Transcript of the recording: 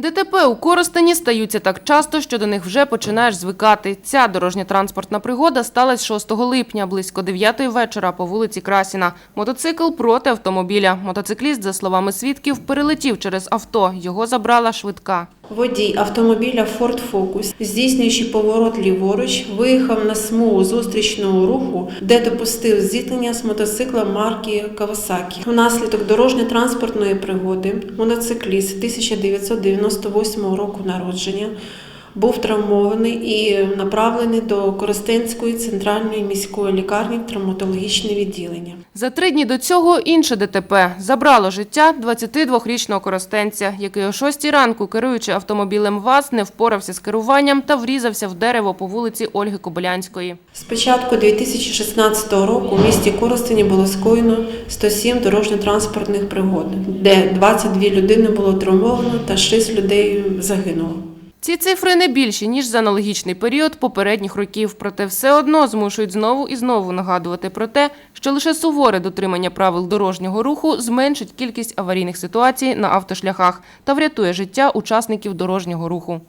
ДТП у Коростені стаються так часто, що до них вже починаєш звикати. Ця дорожньо-транспортна пригода сталася 6 липня, близько 9 вечора по вулиці Красіна. Мотоцикл проти автомобіля. Мотоцикліст, за словами свідків, перелетів через авто. Його забрала швидка. Водій автомобіля Ford Focus, здійснюючи поворот ліворуч, виїхав на смугу зустрічного руху, де допустив зіткнення з мотоцикла марки Kawasaki. Внаслідок дорожньо-транспортної пригоди мотоцикліст 1998 року народження був травмований і направлений до Коростенської центральної міської лікарні в травматологічне відділення. За три дні до цього інше ДТП забрало життя 22-річного коростенця, який о 6 ранку, керуючи автомобілем ВАЗ, не впорався з керуванням та врізався в дерево по вулиці Ольги Кобилянської. З початку 2016 року в місті Коростені було скоєно 107 дорожньо-транспортних пригод, де 22 людини було травмовано та 6 людей загинуло. Ці цифри не більші, ніж за аналогічний період попередніх років, проте все одно змушують знову і знову нагадувати про те, що лише суворе дотримання правил дорожнього руху зменшить кількість аварійних ситуацій на автошляхах та врятує життя учасників дорожнього руху.